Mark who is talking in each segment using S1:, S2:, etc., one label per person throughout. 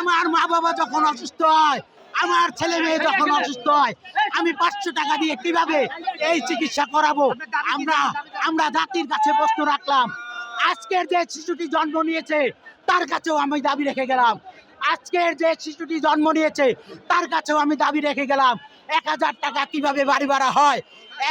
S1: আমার মা বাবা যখন অসুস্থ হয়, আমার ছেলে মেয়ে যখন অসুস্থ হয়, আমি পাঁচশো টাকা দিয়ে কীভাবে এই চিকিৎসা করাবো? আমরা আমরা জাতির কাছে প্রশ্ন রাখলাম। আজকের যে শিশুটি জন্ম নিয়েছে, তার কাছেও আমি দাবি রেখে গেলাম। আজকের যে শিশুটি জন্ম নিয়েছে, তার কাছেও আমি দাবি রেখে গেলাম। এক হাজার টাকা কীভাবে বাড়ি ভাড়া হয়?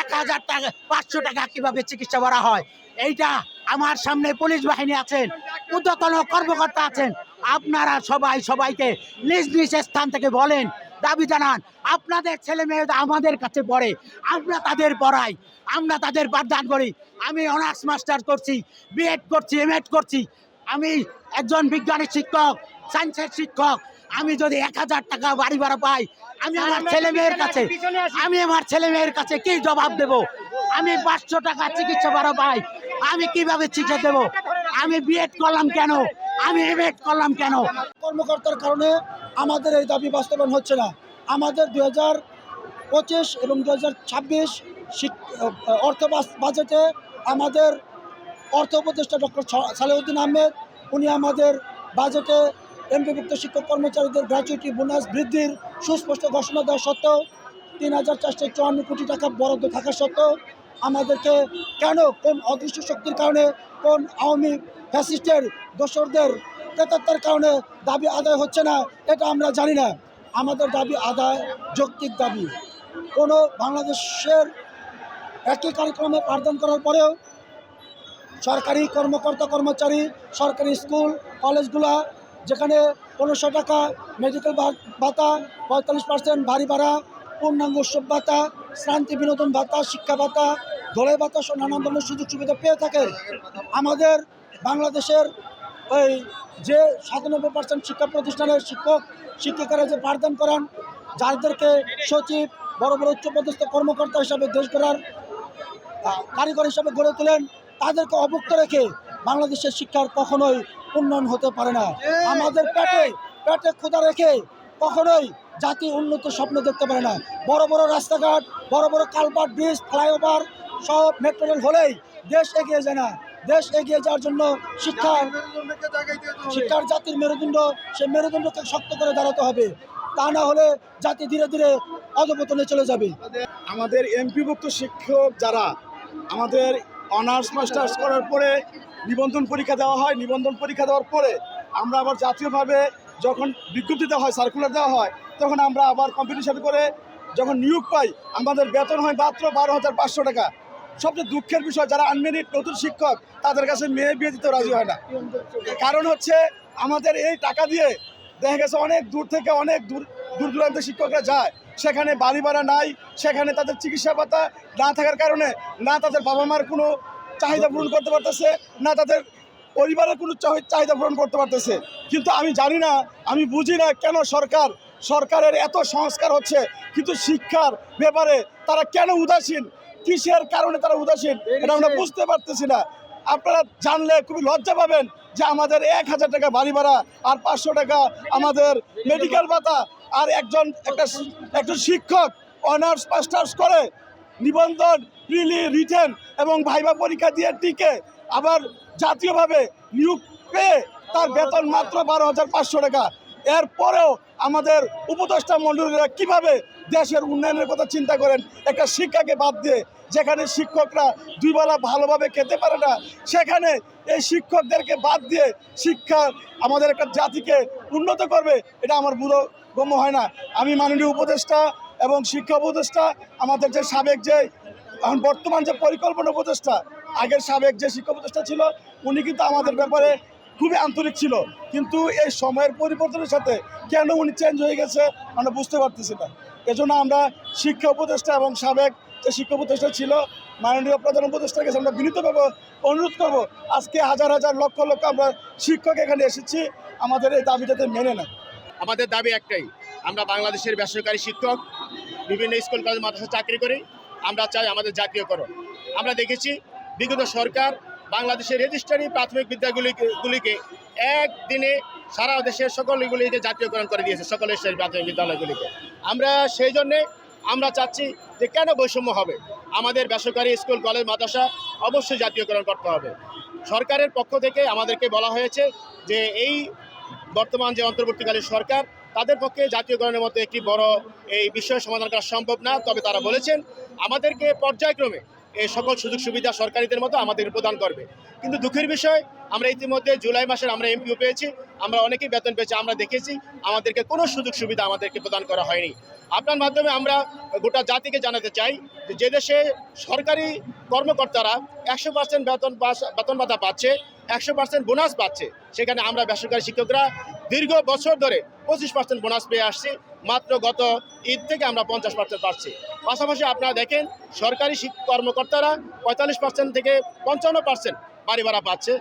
S1: এক হাজার টাকা, পাঁচশো টাকা কীভাবে চিকিৎসা করা হয়? এইটা আমার সামনে পুলিশ বাহিনী আছেন, ঊর্ধ্বতন কর্মকর্তা আছেন আপনারা সবাই সবাইকে নিজ নিজ স্থান থেকে বলেন দাবি জানান আপনাদের ছেলে মেয়ে আমাদের কাছে পড়ে আমরা তাদের পড়াই আমরা তাদের পাঠদান করি। আমি অনার্স মাস্টার করছি বিএড করছি এম করছি। আমি একজন বিজ্ঞানী শিক্ষক সায়েন্সের শিক্ষক। আমি যদি এক হাজার টাকা বাড়ি ভাড়া পাই আমি আমার ছেলে মেয়ের কাছে আমি আমার ছেলে মেয়ের কাছে কি জবাব দেব? আমি পাঁচশো টাকা চিকিৎসা ভাড়া পাই আমি কীভাবে চিকিৎসা দেব? আমি বিএড করলাম কেন? আমি এম করলাম কেন?
S2: কর্মকর্তার কারণে আমাদের এই দাবি বাস্তবায়ন হচ্ছে না। আমাদের দু হাজার পঁচিশ এবং দু হাজার ছাব্বিশ অর্থ বাজেটে আমাদের অর্থ উপদেষ্টা ডক্টর সালেউদ্দিন আহমেদ, উনি আমাদের বাজেটে এমপিভুক্ত শিক্ষক কর্মচারীদের গ্র্যাচুইটি বোনাস বৃদ্ধির সুস্পষ্ট ঘোষণা দেওয়া সত্ত্বেও তিন হাজার চারশো চুয়ান্ন কোটি টাকা বরাদ্দ থাকা সত্ত্বেও আমাদেরকে কেন কোন অদৃশ্য শক্তির কারণে কোন আওয়ামী ফ্যাসিস্টের দোসরদের প্রেতাত্মার কারণে দাবি আদায় হচ্ছে না, এটা আমরা জানি না। আমাদের দাবি আদায় যৌক্তিক দাবি। কোনো বাংলাদেশের একই কার্যক্রমে পাঠদান করার পরেও সরকারি কর্মকর্তা কর্মচারী, সরকারি স্কুল, কলেজগুলা যেখানে পনেরোশো টাকা মেডিকেল ভাতা, পঁয়তাল্লিশ পার্সেন্ট বাড়ি ভাড়া, পূর্ণাঙ্গ উৎসব ভাতা শ্রান্তি বিনোদন ভাতা, শিক্ষা ভাতা ধরে ভাতা নানান ধরনের সুযোগ সুবিধা পেয়ে থাকে। আমাদের বাংলাদেশের ওই যে সাতানব্বই পার্সেন্ট শিক্ষা প্রতিষ্ঠানের শিক্ষক শিক্ষিকারা যে পাঠদান করান যাদেরকে সচিব বড় বড় উচ্চপদস্থ কর্মকর্তা হিসাবে দেশ গড়ার আহ, কারিগর হিসাবে গড়ে তোলেন তাদেরকে অভুক্ত রেখে বাংলাদেশের শিক্ষার কখনোই উন্নয়ন হতে পারে না। আমাদের পেটে পেটে ক্ষুধা রেখে কখনোই জাতি উন্নত স্বপ্ন দেখতে পারে না। বড় বড় রাস্তাঘাট বড় বড় কালপাট ব্রিজ ফ্লাইওভার সব মেট্রো রেল হলেই দেশ এগিয়ে যায় না। দেশ এগিয়ে যাওয়ার জন্য শিক্ষার শিক্ষার জাতির মেরুদণ্ড, সেই মেরুদণ্ডকে শক্ত করে দাঁড়াতে হবে। তা না হলে জাতি ধীরে ধীরে অধপতনে চলে যাবে।
S3: আমাদের এমপিভুক্ত শিক্ষক যারা, আমাদের অনার্স, মাস্টার্স করার পরে নিবন্ধন পরীক্ষা দেওয়া হয়। নিবন্ধন পরীক্ষা দেওয়ার পরে আমরা আবার জাতীয়ভাবে যখন বিজ্ঞপ্তি দেওয়া হয় সার্কুলার দেওয়া হয়, তখন আমরা আবার কম্পিটিশন করে যখন নিয়োগ পাই, আমাদের বেতন হয় মাত্র বারো হাজার পাঁচশো টাকা। সবচেয়ে দুঃখের বিষয়, যারা আনমেরিট নতুন শিক্ষক, তাদের কাছে মেয়ে বিয়ে দিতে রাজি হয় না। কারণ হচ্ছে, আমাদের এই টাকা দিয়ে দেখা গেছে অনেক দূর থেকে অনেক দূর দূর দূরান্তের শিক্ষকরা যায়। সেখানে বাড়ি ভাড়া নাই, সেখানে তাদের চিকিৎসা ভাতা না থাকার কারণে না তাদের বাবা মার কোনো চাহিদা পূরণ করতে পারতেছে, না তাদের পরিবারের কোনো চাহিদা পূরণ করতে পারতেছে। কিন্তু আমি জানি না, আমি বুঝি না কেন সরকার, সরকারের এত সংস্কার হচ্ছে, কিন্তু শিক্ষার ব্যাপারে তারা কেন উদাসীন? কিসের কারণে তারা উদাসীন? এটা আমরা বুঝতে পারতেছি না। আপনারা জানলে খুবই লজ্জা পাবেন যে আমাদের এক হাজার টাকা বাড়ি ভাড়া আর পাঁচশো টাকা আমাদের মেডিকেল ভাতা আর একজন একটা একজন শিক্ষক অনার্স মাস্টার্স করে নিবন্ধন প্রিলি রিটেন এবং ভাইবা পরীক্ষা দিয়ে টিকে আবার জাতীয়ভাবে নিয়োগ পেয়ে তার বেতন মাত্র বারো হাজার পাঁচশো টাকা। এরপরেও আমাদের উপদেষ্টা মণ্ডলীরা কীভাবে দেশের উন্নয়নের কথা চিন্তা করেন? একটা শিক্ষাকে বাদ দিয়ে যেখানে শিক্ষকরা দুইবেলা ভালোভাবে খেতে পারে না, সেখানে এই শিক্ষকদেরকে বাদ দিয়ে শিক্ষা আমাদের একটা জাতিকে উন্নত করবে, এটা আমার বোধগম্য হয় না। আমি মাননীয় উপদেষ্টা এবং শিক্ষা উপদেষ্টা, আমাদের যে সাবেক যে, এখন বর্তমান যে পরিকল্পনা উপদেষ্টা, আগের সাবেক যে শিক্ষা উপদেষ্টা ছিল, উনি কিন্তু আমাদের ব্যাপারে খুবই আন্তরিক ছিল। কিন্তু এই সময়ের পরিবর্তনের সাথে কেন উনি চেঞ্জ হয়ে গেছে আমরা বুঝতে পারতেছি না। এজন্য আমরা শিক্ষা উপদেষ্টা এবং সাবেক যে শিক্ষা উপদেষ্টা ছিল, মাননীয় প্রধান উপদেষ্টার কাছে আমরা বিনীতভাবে অনুরোধ করব, আজকে হাজার হাজার লক্ষ লক্ষ আমরা শিক্ষক এখানে এসেছি, আমাদের এই দাবি যাতে মেনে নেয়।
S4: আমাদের দাবি একটাই, আমরা বাংলাদেশের বেসরকারি শিক্ষক, বিভিন্ন স্কুল, কলেজ মাদ্রাসা চাকরি করি, আমরা চাই আমাদের জাতীয়করণ। আমরা দেখেছি বিগত সরকার বাংলাদেশের রেজিস্ট্রারি প্রাথমিক বিদ্যাগুলিকে গুলিকে একদিনে সারা দেশের সকলগুলিকে জাতীয়করণ করে দিয়েছে, সকল স্তরের প্রাথমিক বিদ্যালয়গুলিকে। আমরা সেই জন্যে আমরা চাচ্ছি যে কেন বৈষম্য হবে? আমাদের বেসরকারি স্কুল, কলেজ, মাদ্রাসা অবশ্যই জাতীয়করণ করতে হবে। সরকারের পক্ষ থেকে আমাদেরকে বলা হয়েছে যে এই বর্তমান যে অন্তর্বর্তীকালীন সরকার, তাদের পক্ষে জাতীয়করণের মতো একটি বড় এই বিষয় সমাধান করা সম্ভব না। তবে তারা বলেছেন, আমাদেরকে পর্যায়ক্রমে সকল সুযোগ সুবিধা সরকারিদের মতো আমাদের প্রদান করবে। কিন্তু দুঃখের বিষয়, আমরা ইতিমধ্যে জুলাই মাসের আমরা এমপিও পেয়েছি, আমরা অনেকেই বেতন পেয়েছি, আমরা দেখেছি, আমাদেরকে কোনো সুযোগ সুবিধা আমাদেরকে প্রদান করা হয়নি। আপনার মাধ্যমে আমরা গোটা জাতিকে জানাতে চাই যে দেশে সরকারি কর্মকর্তারা একশো পার্সেন্ট বেতন বেতন ভাতা পাচ্ছে, একশো পার্সেন্ট বোনাস পাচ্ছে, সেখানে আমরা বেসরকারি শিক্ষকরা দীর্ঘ বছর ধরে পঁচিশ পার্সেন্ট বোনাস পেয়ে আসছি। মাত্র গত ঈদ থেকে আমরা পঞ্চাশ পার্সেন্ট পাচ্ছি। পাশাপাশি আপনারা দেখেন, সরকারি কর্মকর্তারা পঁয়তাল্লিশ পার্সেন্ট থেকে পঞ্চান্ন পার্সেন্ট বাড়ি ভাড়া পাচ্ছে।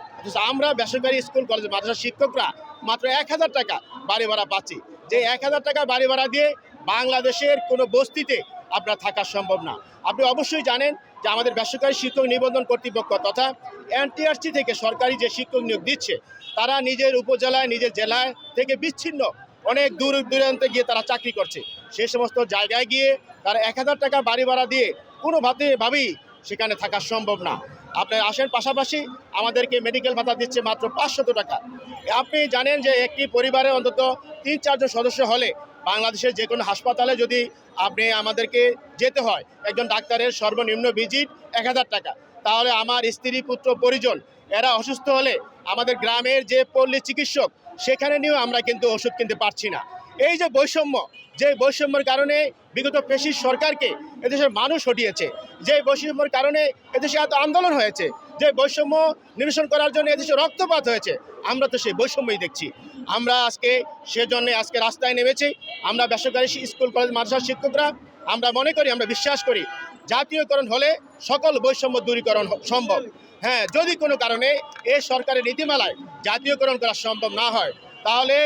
S4: আমরা বেসরকারি স্কুল, কলেজ মাদ্রাসা শিক্ষকরা মাত্র এক হাজার টাকা বাড়ি ভাড়া পাচ্ছি। যে এক হাজার টাকা বাড়ি ভাড়া দিয়ে বাংলাদেশের কোনো বস্তিতে আপনার থাকা সম্ভব না। আপনি অবশ্যই জানেন যে আমাদের বেসরকারি শিক্ষক নিবন্ধন কর্তৃপক্ষ তথা এনটিআরসি থেকে সরকারি যে শিক্ষক নিয়োগ দিচ্ছে, তারা নিজের উপজেলায়, নিজের জেলায় থেকে বিচ্ছিন্ন অনেক দূর দূরান্তে গিয়ে তারা চাকরি করছে। সে সমস্ত জায়গায় গিয়ে তারা এক হাজার টাকা বাড়ি ভাড়া দিয়ে কোনোভাবে ভাবেই সেখানে থাকা সম্ভব না। আপনি আসেন পাশাপাশি আমাদেরকে মেডিকেল ভাতা দিচ্ছে মাত্র পাঁচশত টাকা। আপনি জানেন যে একটি পরিবারে অন্তত তিন চারজন সদস্য হলে বাংলাদেশের যে কোনো হাসপাতালে যদি আপনি আমাদেরকে যেতে হয়, একজন ডাক্তারের সর্বনিম্ন ভিজিট এক হাজার টাকা। তাহলে আমার স্ত্রী, পুত্র, পরিজন, এরা অসুস্থ হলে আমাদের গ্রামের যে পল্লী চিকিৎসক সেখানে নিয়েও আমরা কিন্তু ওষুধ কিনতে পারছি না। এই যে বৈষম্য, যে বৈষম্যের কারণে বিগত পেশির সরকারকে এদেশের মানুষ হটিয়েছে, যে বৈষম্যের কারণে এদেশে এত আন্দোলন হয়েছে, যে বৈষম্য নিরসন করার জন্য এদেশে রক্তপাত হয়েছে, আমরা তো সেই বৈষম্যই দেখছি। আমরা আজকে সেজন্য আজকে রাস্তায় নেমেছি, আমরা বেসরকারি স্কুল, কলেজ, মাদ্রাসার শিক্ষকরা, আমরা মনে করি, আমরা বিশ্বাস করি, জাতীয়করণ হলে সকল বৈষম্য দূরীকরণ সম্ভব। হ্যাঁ যদি কোনো কারণে এ সরকারের নীতিমালায় জাতীয়করণ করা সম্ভব না হয়, তাহলে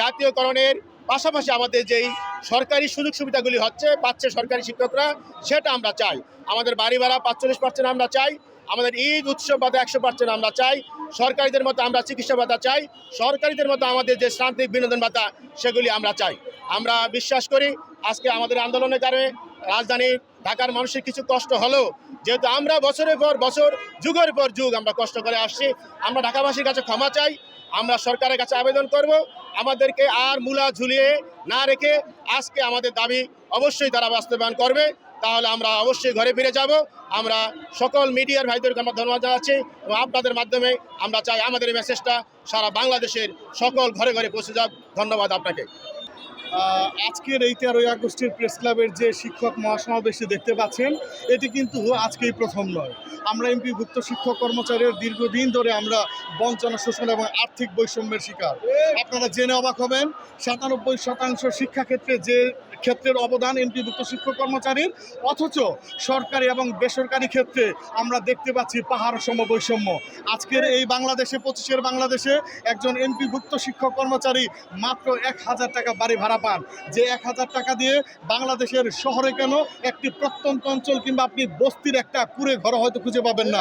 S4: জাতীয়করণের পাশাপাশি আমাদের যেই সরকারি সুযোগ সুবিধাগুলি হচ্ছে, পাচ্ছে সরকারি শিক্ষকরা, সেটা আমরা চাই। আমাদের বাড়ি ভাড়া পাঁচচল্লিশ পার্সেন্ট আমরা চাই, আমাদের ঈদ উৎসব ভাতা একশো পার্সেন্ট আমরা চাই, সরকারিদের মতো আমরা চিকিৎসা ভাতা চাই, সরকারিদের মতো আমাদের যে শান্তিক বিনোদন ভাতা, সেগুলি আমরা চাই। আমরা বিশ্বাস করি, আজকে আমাদের আন্দোলনের কারণে রাজধানী ঢাকার মানুষের কিছু কষ্ট হলেও, যেহেতু আমরা বছরের পর বছর, যুগের পর যুগ আমরা কষ্ট করে আসছি, আমরা ঢাকাবাসীর কাছে ক্ষমা চাই, আমরা সরকারের কাছে আবেদন করব, আমাদেরকে আর মূলা ঝুলিয়ে না রেখে আজকে আমাদের দাবি অবশ্যই তারা বাস্তবায়ন করবে, তাহলে আমরা অবশ্যই ঘরে ফিরে যাব, আমরা সকল মিডিয়ার ভাইদেরকে আমরা ধন্যবাদ জানাচ্ছি এবং আপনাদের মাধ্যমে আমরা চাই আমাদের মেসেজটা সারা বাংলাদেশের সকল ঘরে ঘরে পৌঁছে যাক। ধন্যবাদ আপনাকে।
S5: আজকের এই তেরোই আগস্টের প্রেস ক্লাবের যে শিক্ষক মহাসমাবেশে দেখতে পাচ্ছেন, এটি কিন্তু আজকেই প্রথম নয়। আমরা এমপিভুক্ত শিক্ষক কর্মচারীর দীর্ঘদিন ধরে আমরা বঞ্চনা, শোষণ এবং আর্থিক বৈষম্যের শিকার। আপনারা জেনে অবাক হবেন, সাতানব্বই শতাংশ শিক্ষাক্ষেত্রে যে ক্ষেত্রের অবদান এমপিভুক্ত শিক্ষক কর্মচারীর অথচ সরকারি এবং বেসরকারি ক্ষেত্রে আমরা দেখতে পাচ্ছি পাহাড় সম বৈষম্য আজকের এই বাংলাদেশে পঁচিশের বাংলাদেশে একজন এমপিভুক্ত শিক্ষক কর্মচারী মাত্র এক হাজার টাকা বাড়ি ভাড়া পান। যে এক হাজার টাকা দিয়ে বাংলাদেশের শহরে কেন একটি প্রত্যন্ত অঞ্চল কিংবা আপনি বস্তির একটা কুড়ে ঘর হয়তো খুঁজে পাবেন না।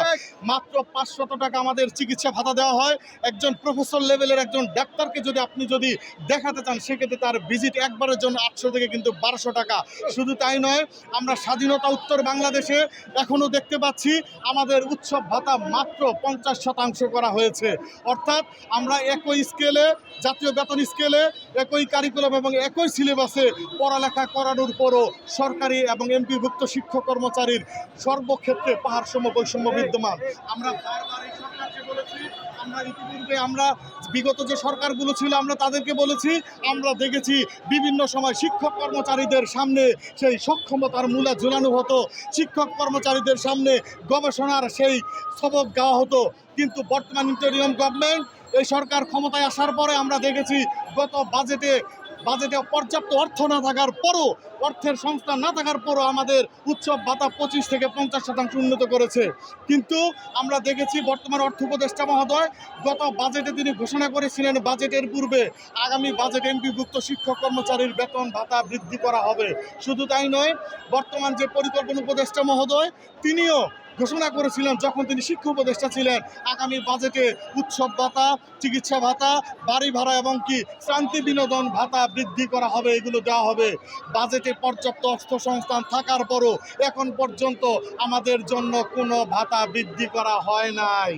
S5: মাত্র পাঁচশত টাকা আমাদের চিকিৎসা ভাতা দেওয়া হয়। একজন প্রফেসর লেভেলের একজন ডাক্তারকে যদি আপনি যদি দেখাতে চান সেক্ষেত্রে তার ভিজিট একবারের জন্য আটশো থেকে কিন্তু বারোশো টাকা। শুধু তাই নয়, আমরা স্বাধীনতা উত্তর বাংলাদেশে এখনও দেখতে পাচ্ছি, আমাদের উৎসব ভাতা মাত্র পঞ্চাশ শতাংশ করা হয়েছে। অর্থাৎ আমরা একই স্কেলে জাতীয় বেতন স্কেলে একই কারিকুলাম এবং একই সিলেবাসে পড়ালেখা করানোর পরও সরকারি এবং এমপিভুক্ত শিক্ষক কর্মচারীর সর্বক্ষেত্রে পাহাড় সম বৈষম্য বিদ্যমান। আমরা বারবার এই সরকারকে বলেছি আমরা ইতিপূর্বে আমরা বিগত যে সরকারগুলো ছিল, আমরা তাদেরকে বলেছি, আমরা দেখেছি বিভিন্ন সময় শিক্ষক কর্মচারীদের সামনে সেই সক্ষমতার মূলা ঝুলানো হতো, শিক্ষক কর্মচারীদের সামনে গবেষণার সেই সবক গাওয়া হতো। কিন্তু বর্তমান ইন্টারিয়াম গভর্নমেন্ট এই সরকার ক্ষমতায় আসার পরে আমরা দেখেছি, গত বাজেটে বাজেটে পর্যাপ্ত অর্থ না থাকার পরও, অর্থের সংস্থান না থাকার পরও আমাদের উৎসব ভাতা পঁচিশ থেকে পঞ্চাশ শতাংশ উন্নত করেছে। কিন্তু আমরা দেখেছি বর্তমান অর্থ উপদেষ্টা মহোদয় গত বাজেটে তিনি ঘোষণা করেছিলেন বাজেটের পূর্বে আগামী বাজেট এমপিভুক্ত শিক্ষক কর্মচারীর বেতন ভাতা বৃদ্ধি করা হবে। শুধু তাই নয়, বর্তমান যে পরিকল্পনা উপদেষ্টা মহোদয়, তিনিও ঘোষণা করেছিলেন যখন তিনি শিক্ষা উপদেষ্টা ছিলেন। আগামী বাজেটে উৎসব ভাতা, চিকিৎসা ভাতা, বাড়ি ভাড়া এবং কি শান্তি বিনোদন ভাতা বৃদ্ধি করা হবে, এগুলো দেওয়া হবে। বাজেটে পর্যাপ্ত অর্থ সংস্থান থাকার পরও এখন পর্যন্ত আমাদের জন্য কোনো ভাতা বৃদ্ধি করা হয় নাই।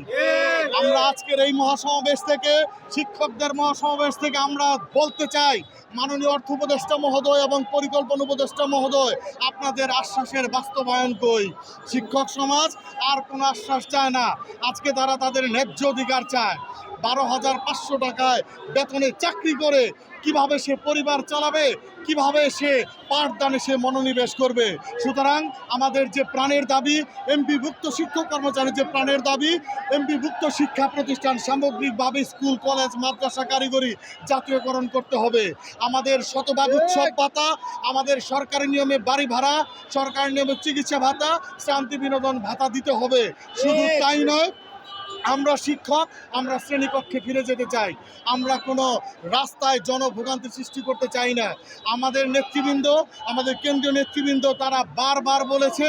S5: আমরা আজকের এই মহাসমাবেশ থেকে, শিক্ষকদের মহাসমাবেশ থেকে আমরা বলতে চাই, মাননীয় অর্থ উপদেষ্টা মহোদয় এবং পরিকল্পনা উপদেষ্টা মহোদয়, আপনাদের আশ্বাসের বাস্তবায়ন কই? শিক্ষক সমাজ আর কোনো আশ্বাস চায় না। আজকে তারা তাদের ন্যায্য অধিকার চায়। বারো হাজার পাঁচশো টাকায় বেতনে চাকরি করে কীভাবে সে পরিবার চালাবে, কীভাবে সে পাঠদানে সে মনোনিবেশ করবে? সুতরাং আমাদের যে প্রাণের দাবি এমপিভুক্ত শিক্ষক কর্মচারীর যে প্রাণের দাবি এমপিভুক্ত শিক্ষা প্রতিষ্ঠান সামগ্রিকভাবে স্কুল, কলেজ, মাদ্রাসা কারিগরি জাতীয়করণ করতে হবে। আমাদের শতভাগ উৎসব ভাতা, আমাদের সরকারি নিয়মে বাড়ি ভাড়া, সরকারি নিয়মে চিকিৎসা ভাতা, শান্তি বিনোদন ভাতা দিতে হবে। শুধু তাই নয় আমরা শিক্ষক, আমরা শ্রেণীকক্ষে ফিরে যেতে চাই। আমরা কোনো রাস্তায় জনভোগান্তি সৃষ্টি করতে চাই না। আমাদের নেতৃবৃন্দ, আমাদের কেন্দ্রীয় নেতৃবৃন্দ তারা বারবার বলেছে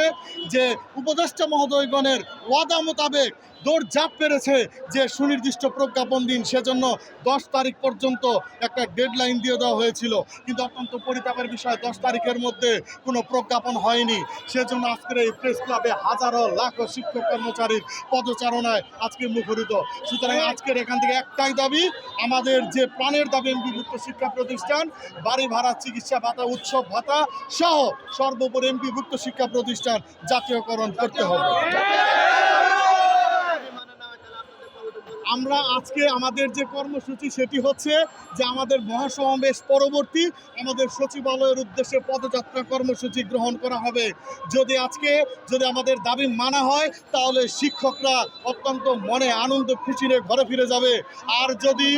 S5: যে উপদেষ্টা মহোদয়গণের ওয়াদা মোতাবেক দৌড় জাপ পেরেছে যে সুনির্দিষ্ট প্রজ্ঞাপন দিন, সেজন্য দশ তারিখ পর্যন্ত একটা ডেডলাইন দিয়ে দেওয়া হয়েছিল। কিন্তু অত্যন্ত পরিতাপের বিষয়, দশ তারিখের মধ্যে কোনো প্রজ্ঞাপন হয়নি। সেজন্য আজকের এই প্রেস ক্লাবে হাজারো লাখো শিক্ষক কর্মচারীর পদচারণায় আজকে মুখরিত। সুতরাং আজকের এখান থেকে একটাই দাবি, আমাদের যে প্রাণের দাবি এমপিভুক্ত শিক্ষা প্রতিষ্ঠান, বাড়ি ভাড়া, চিকিৎসা ভাতা, উৎসব ভাতা সহ সর্বোপরি এমপিভুক্ত শিক্ষা প্রতিষ্ঠান জাতীয়করণ করতে হবে। আমরা আজকে আমাদের যে কর্মসূচি সেটি হচ্ছে যে আমাদের মহাসমাবেশ পরবর্তী আমাদের সচিবালয়ের উদ্দেশ্যে পদযাত্রা কর্মসূচি গ্রহণ করা হবে। যদি আজকে যদি আমাদের দাবি মানা হয়, তাহলে শিক্ষকরা অত্যন্ত মনে আনন্দ খুশিরে ঘরে ফিরে যাবে। আর যদি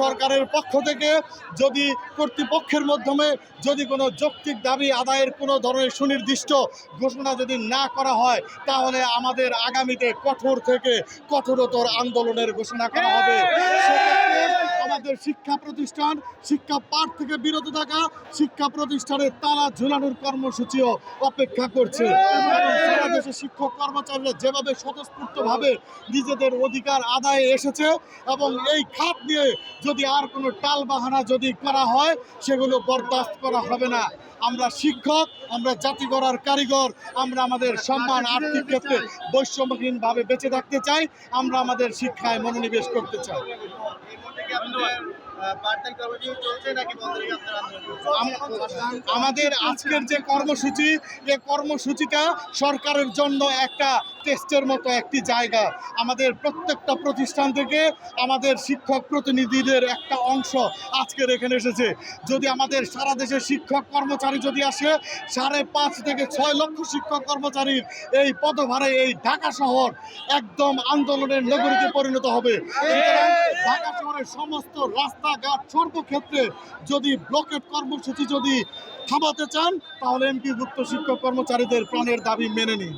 S5: সরকারের পক্ষ থেকে যদি কর্তৃপক্ষের মাধ্যমে যদি কোনো যৌক্তিক দাবি আদায়ের কোনো ধরনের সুনির্দিষ্ট ঘোষণা যদি না করা হয়, তাহলে আমাদের আগামীতে কঠোর থেকে কঠোরতর আন্দোলনের ঘোষণা করা হবে। আমাদের শিক্ষা প্রতিষ্ঠান শিক্ষা পাঠ থেকে বিরত থাকা শিক্ষা প্রতিষ্ঠানের তালা ঝুলানোর কর্মসূচিও অপেক্ষা করছে। দেশে শিক্ষক কর্মচারীরা যেভাবে স্বতঃস্ফূর্তভাবে নিজেদের অধিকার আদায়ে এসেছে এবং এই খাত নিয়ে যদি আর কোনো টাল বাহানা যদি করা হয় সেগুলো বরদাস্ত করা হবে না। আমরা শিক্ষক আমরা জাতি গড়ার কারিগর আমরা আমাদের সম্মান আর্থিক ক্ষেত্রে বৈষম্যহীনভাবে বেঁচে থাকতে চাই আমরা আমাদের শিক্ষায় মনোনিবেশ করতে চাই আম- আমাদের আজকের যে কর্মসূচি এই কর্মসূচিটা সরকারের জন্য একটা টেস্টের মতো একটি জায়গা। আমাদের প্রত্যেকটা প্রতিষ্ঠান থেকে আমাদের শিক্ষক প্রতিনিধিদের একটা অংশ আজকের এখানে এসেছে। যদি আমাদের সারা দেশের শিক্ষক কর্মচারী যদি আসে সাড়ে পাঁচ থেকে ছয় লক্ষ শিক্ষক কর্মচারীর এই পদভারে এই ঢাকা শহর একদম আন্দোলনের নগরীতে পরিণত হবে। ঢাকা শহরের সমস্ত রাস্তাঘাট সর্বক্ষেত্রে যদি ব্লকেট কর্মসূচি যদি থামাতে চান, তাহলে এমপিভুক্ত শিক্ষক কর্মচারীদের প্রাণের দাবি মেনে নিন।